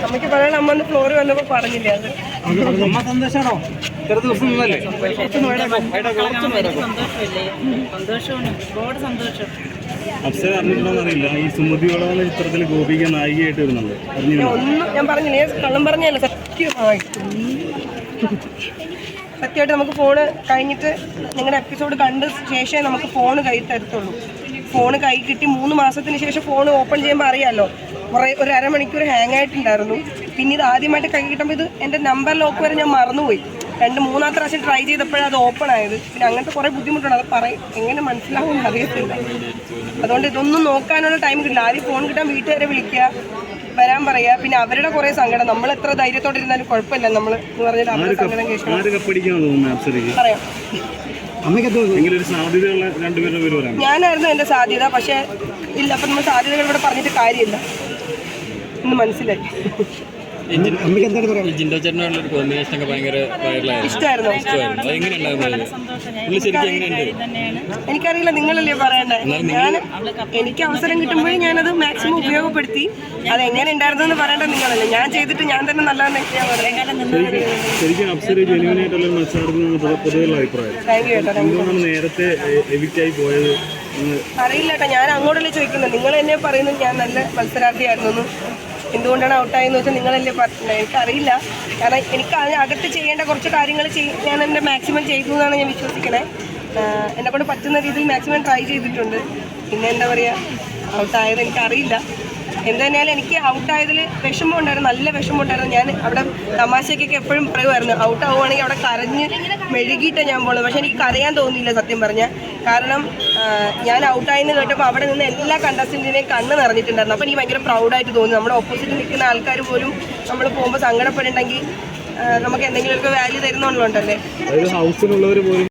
അമ്മയ്ക്ക് പറയാൻ അമ്മ ഒന്ന് ഫ്ലോറിൽ വന്നപ്പോ പറഞ്ഞില്ല അത്? അമ്മ സന്തോഷമാണോ ഇത്ര ദിവസം നിന്നല്ലേ? അപ്സര അറിയില്ല ഈ എന്ന ചിത്രത്തിൽ ഗോപിക നായികയായിട്ട് വരുന്നുണ്ട് ഒന്നും ഞാൻ പറഞ്ഞില്ലേ? കള്ളം പറഞ്ഞല്ലോ സത്യമായിട്ട് സത്യമായിട്ട് നമുക്ക് ഫോണ് കഴിഞ്ഞിട്ട് നിങ്ങളുടെ എപ്പിസോഡ് കണ്ട ശേഷമേ നമുക്ക് ഫോൺ കൈ തരത്തുള്ളൂ. ഫോൺ കൈ കിട്ടി മൂന്ന് മാസത്തിന് ശേഷം ഫോൺ ഓപ്പൺ ചെയ്യുമ്പോൾ അറിയാമല്ലോ കുറേ ഒരു അരമണിക്കൂർ ഹാങ് ആയിട്ടുണ്ടായിരുന്നു. പിന്നെ ഇത് ആദ്യമായിട്ട് കൈ കിട്ടുമ്പോൾ ഇത് എന്റെ നമ്പർ ലോക്ക് വരെ ഞാൻ മറന്നുപോയി. രണ്ട് മൂന്നാമത്തെ പ്രാവശ്യം ട്രൈ ചെയ്തപ്പോഴാണ് അത് ഓപ്പൺ ആയത്. പിന്നെ അങ്ങനത്തെ കുറേ ബുദ്ധിമുട്ടുണ്ട്. അത് പറയും എങ്ങനെ മനസ്സിലാവും അറിയത്തില്ല. അതുകൊണ്ട് ഇതൊന്നും നോക്കാനുള്ള ടൈം കിട്ടില്ല. ആദ്യം ഫോൺ കിട്ടാൻ വീട്ടുകാരെ വിളിക്കുക വരാൻ പറയുക. പിന്നെ അവരുടെ കുറേ സങ്കടം. നമ്മൾ എത്ര ധൈര്യത്തോടെ ഇരുന്നാലും കുഴപ്പമില്ല. നമ്മൾ എന്ന് പറഞ്ഞാൽ അവരുടെ സങ്കടം കേൾക്കണം. പറയാം. ഞാനായിരുന്നു എന്റെ സാധ്യത. പക്ഷേ ഇല്ല. അപ്പം നമ്മൾ സാധ്യതകൾ ഇവിടെ പറഞ്ഞിട്ട് കാര്യമില്ല. മനസ്സിലായി. ജിൻഡോ ചേട്ടനുള്ള ഒരു കോമ്പിനേഷൻ ഒക്കെ ഭയങ്കര ഇഷ്ടമായിരുന്നോ എനിക്കറിയില്ല. നിങ്ങളല്ലേ പറയണ്ടേ? ഞാൻ എനിക്ക് അവസരം കിട്ടുമ്പോഴേ ഞാനത് മാക്സിമം ഉപയോഗപ്പെടുത്തി. അത് എങ്ങനെ ഉണ്ടായിരുന്നു എന്ന് പറയേണ്ടത് നിങ്ങളല്ലേ. ഞാൻ ചെയ്തിട്ട് ഞാൻ തന്നെ നല്ലതെന്ന് നേരത്തെ അറിയില്ല കേട്ടോ. ഞാൻ അങ്ങോട്ടല്ലേ ചോദിക്കുന്നത്. നിങ്ങൾ എന്നെ പറയുന്നത് ഞാൻ നല്ല മത്സരാർത്ഥിയായിരുന്നു. എന്തുകൊണ്ടാണ് ഔട്ടായെന്ന് വെച്ചാൽ നിങ്ങളല്ലേ പറഞ്ഞത്. എനിക്കറിയില്ല. കാരണം എനിക്ക് അതിനകത്ത് ചെയ്യേണ്ട കുറച്ച് കാര്യങ്ങൾ ഞാൻ എന്റെ മാക്സിമം ചെയ്തു എന്നാണ് ഞാൻ വിശ്വസിക്കണേ. എന്നെ കൊണ്ട് പറ്റുന്ന രീതിയിൽ മാക്സിമം ട്രൈ ചെയ്തിട്ടുണ്ട്. പിന്നെ എന്താ പറയുക ഔട്ടായത് എനിക്കറിയില്ല. എന്ത് തന്നെയാലും എനിക്ക് ഔട്ടായതിൽ വിഷമം ഉണ്ടായിരുന്നു. നല്ല വിഷമം ഉണ്ടായിരുന്നു. ഞാൻ അവിടെ തമാശയ്ക്കൊക്കെ എപ്പോഴും പറയുമായിരുന്നു ഔട്ട് ആവുകയാണെങ്കിൽ അവിടെ കരഞ്ഞ് മെഴുകിയിട്ടാണ് ഞാൻ പോകുന്നത് പക്ഷേ എനിക്ക് കരയാൻ തോന്നിയില്ല സത്യം പറഞ്ഞാൽ. കാരണം ഞാൻ ഔട്ടായെന്ന് കേട്ടപ്പോൾ അവിടെ നിന്ന് എല്ലാ കണ്ടസ്റ്റന്റിനെയും കണ്ണ് നിറഞ്ഞിട്ടുണ്ടായിരുന്നു. അപ്പോൾ എനിക്ക് ഭയങ്കര പ്രൗഡായിട്ട് തോന്നി. നമ്മുടെ ഓപ്പോസിറ്റ് നിൽക്കുന്ന ആൾക്കാർ പോലും നമ്മൾ പോകുമ്പോൾ സങ്കടപ്പെടുന്നുണ്ടെങ്കിൽ ആ, നമുക്ക് എന്തെങ്കിലുമൊക്കെ വാല്യൂ തരുന്നുണ്ടല്ലേ